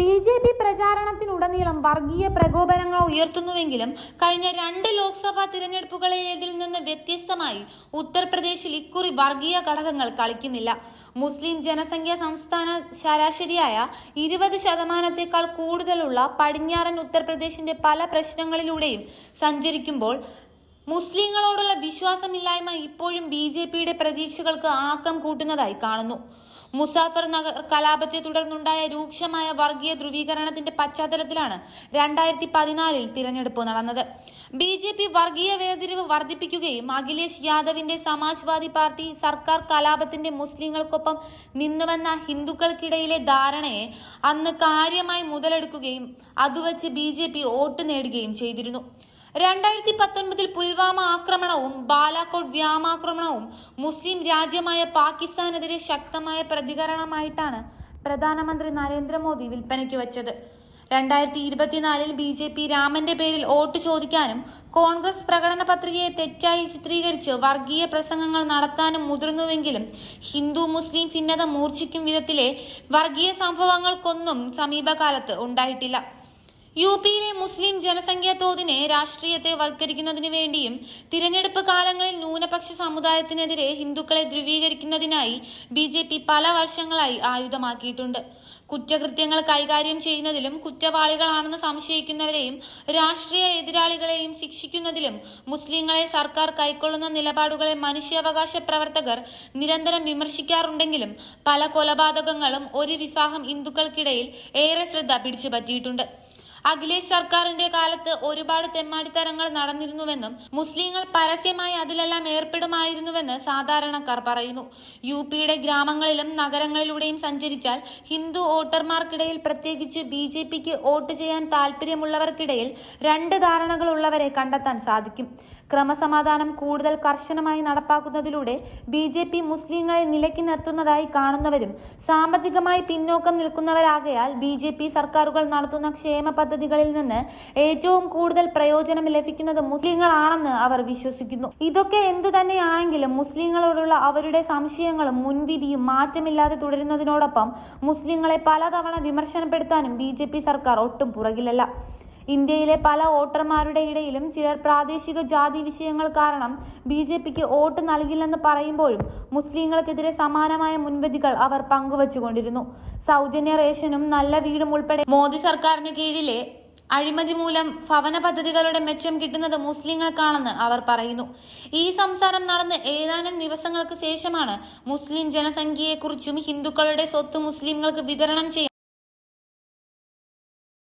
B J P പ്രചാരണത്തിനുടനീളം വർഗീയ പ്രകോപനങ്ങൾ ഉയർത്തുന്നുവെങ്കിലും കഴിഞ്ഞ രണ്ട് ലോക്സഭാ തിരഞ്ഞെടുപ്പുകളിൽ നിന്ന് വ്യത്യസ്തമായി ഉത്തർപ്രദേശിൽ ഇക്കുറി വർഗീയ ഘടകങ്ങൾ കളിക്കുന്നില്ല. മുസ്ലിം ജനസംഖ്യ സംസ്ഥാന ശരാശരിയായ ഇരുപത് ശതമാനത്തേക്കാൾ കൂടുതലുള്ള പടിഞ്ഞാറൻ ഉത്തർപ്രദേശിന്റെ പല പ്രശ്നങ്ങളിലൂടെയും സഞ്ചരിക്കുമ്പോൾ മുസ്ലിങ്ങളോടുള്ള വിശ്വാസമില്ലായ്മ ഇപ്പോഴും ബി ജെ പിയുടെ പ്രതീക്ഷകൾക്ക് ആക്കം കൂട്ടുന്നതായി കാണുന്നു. മുസാഫർ നഗർ കലാപത്തെ തുടർന്നുണ്ടായ രൂക്ഷമായ വർഗീയ ധ്രുവീകരണത്തിന്റെ പശ്ചാത്തലത്തിലാണ് രണ്ടായിരത്തി പതിനാലിൽ തിരഞ്ഞെടുപ്പ് നടന്നത്. ബി ജെ പി വർഗീയ വേർതിരിവ് വർദ്ധിപ്പിക്കുകയും അഖിലേഷ് യാദവിന്റെ സമാജ്വാദി പാർട്ടി സർക്കാർ കലാപത്തിന്റെ മുസ്ലിങ്ങൾക്കൊപ്പം നിന്നുവെന്ന ഹിന്ദുക്കൾക്കിടയിലെ ധാരണയെ അന്ന് കാര്യമായി മുതലെടുക്കുകയും അതുവച്ച് ബി ജെ പി വോട്ട് നേടുകയും ചെയ്തിരുന്നു. രണ്ടായിരത്തി പത്തൊൻപതിൽ പുൽവാമ ആക്രമണവും ബാലാക്കോട്ട് വ്യാമാക്രമണവും മുസ്ലിം രാജ്യമായ പാകിസ്ഥാനെതിരെ ശക്തമായ പ്രതികരണമായിട്ടാണ് പ്രധാനമന്ത്രി നരേന്ദ്രമോദി വിൽപ്പനയ്ക്ക് വച്ചത്. രണ്ടായിരത്തി ഇരുപത്തിനാലിൽ ബി ജെ പി രാമന്റെ പേരിൽ വോട്ട് ചോദിക്കാനും കോൺഗ്രസ് പ്രകടന പത്രികയെ തെറ്റായി ചിത്രീകരിച്ച് വർഗീയ പ്രസംഗങ്ങൾ നടത്താനും മുതിർന്നുവെങ്കിലും ഹിന്ദു മുസ്ലിം ഭിന്നത മൂർച്ഛിക്കും വിധത്തിലെ വർഗീയ സംഭവങ്ങൾക്കൊന്നും സമീപകാലത്ത് ഉണ്ടായിട്ടില്ല. യു പിയിലെ മുസ്ലിം ജനസംഖ്യാ തോതിനെ രാഷ്ട്രീയത്തെ വൽക്കരിക്കുന്നതിനു വേണ്ടിയും തിരഞ്ഞെടുപ്പ് കാലങ്ങളിൽ ന്യൂനപക്ഷ സമുദായത്തിനെതിരെ ഹിന്ദുക്കളെ ധ്രുവീകരിക്കുന്നതിനായി ബി ജെ പി പല വർഷങ്ങളായി ആയുധമാക്കിയിട്ടുണ്ട്. കുറ്റകൃത്യങ്ങൾ കൈകാര്യം ചെയ്യുന്നതിലും കുറ്റവാളികളാണെന്ന് സംശയിക്കുന്നവരെയും രാഷ്ട്രീയ എതിരാളികളെയും ശിക്ഷിക്കുന്നതിലും മുസ്ലിങ്ങളെ സർക്കാർ കൈക്കൊള്ളുന്ന നിലപാടുകളെ മനുഷ്യാവകാശ പ്രവർത്തകർ നിരന്തരം വിമർശിക്കാറുണ്ടെങ്കിലും പല കൊലപാതകങ്ങളും ഒരു വിഭാഗം ഹിന്ദുക്കൾക്കിടയിൽ ഏറെ ശ്രദ്ധ പിടിച്ചുപറ്റിയിട്ടുണ്ട്. അഖിലേഷ് സർക്കാരിന്റെ കാലത്ത് ഒരുപാട് തെമ്മാടിത്തരങ്ങൾ നടന്നിരുന്നുവെന്നും മുസ്ലിങ്ങൾ പരസ്യമായി അതിലെല്ലാം ഏർപ്പെടുമായിരുന്നുവെന്ന് സാധാരണക്കാർ പറയുന്നു. യു പിയുടെ ഗ്രാമങ്ങളിലും നഗരങ്ങളിലൂടെയും സഞ്ചരിച്ചാൽ ഹിന്ദു വോട്ടർമാർക്കിടയിൽ പ്രത്യേകിച്ച് ബി ജെ പിക്ക് വോട്ട് ചെയ്യാൻ താല്പര്യമുള്ളവർക്കിടയിൽ രണ്ട് ധാരണകളുള്ളവരെ കണ്ടെത്താൻ സാധിക്കും. ക്രമസമാധാനം കൂടുതൽ കർശനമായി നടപ്പാക്കുന്നതിലൂടെ ബി ജെ പി മുസ്ലിങ്ങളെ നിലയ്ക്ക് നിർത്തുന്നതായി കാണുന്നവരും സാമ്പത്തികമായി പിന്നോക്കം നിൽക്കുന്നവരാകയാൽ ബി ജെ പി സർക്കാരുകൾ നടത്തുന്ന ക്ഷേമ പദ്ധതികളിൽ നിന്ന് ഏറ്റവും കൂടുതൽ പ്രയോജനം ലഭിക്കുന്നത് മുസ്ലിങ്ങളാണെന്ന് അവർ വിശ്വസിക്കുന്നു. ഇതൊക്കെ എന്തു തന്നെയാണെങ്കിലും മുസ്ലിങ്ങളോടുള്ള അവരുടെ സംശയങ്ങളും മുൻവിധിയും മാറ്റമില്ലാതെ തുടരുന്നതിനോടൊപ്പം മുസ്ലിങ്ങളെ പലതവണ വിമർശനപ്പെടുത്താനും ബി സർക്കാർ ഒട്ടും പുറകിലല്ല. ഇന്ത്യയിലെ പല വോട്ടർമാരുടെ ഇടയിലും ചിലർ പ്രാദേശിക ജാതി വിഷയങ്ങൾ കാരണം ബി ജെ പിക്ക് വോട്ട് നൽകില്ലെന്ന് പറയുമ്പോഴും മുസ്ലിങ്ങൾക്കെതിരെ സമാനമായ മുൻവിധികൾ അവർ പങ്കുവച്ചുകൊണ്ടിരുന്നു. സൗജന്യ റേഷനും നല്ല വീടും ഉൾപ്പെടെ മോദി സർക്കാരിന് കീഴിലെ അഴിമതി മൂലം ഭവന പദ്ധതികളുടെ മെച്ചം കിട്ടുന്നത് മുസ്ലിങ്ങൾക്കാണെന്ന് അവർ പറയുന്നു. ഈ സംസാരം നടന്ന് ഏതാനും ദിവസങ്ങൾക്ക് ശേഷമാണ് മുസ്ലിം ജനസംഖ്യയെക്കുറിച്ചും ഹിന്ദുക്കളുടെ സ്വത്ത് മുസ്ലിങ്ങൾക്ക് വിതരണം ചെയ്യാൻ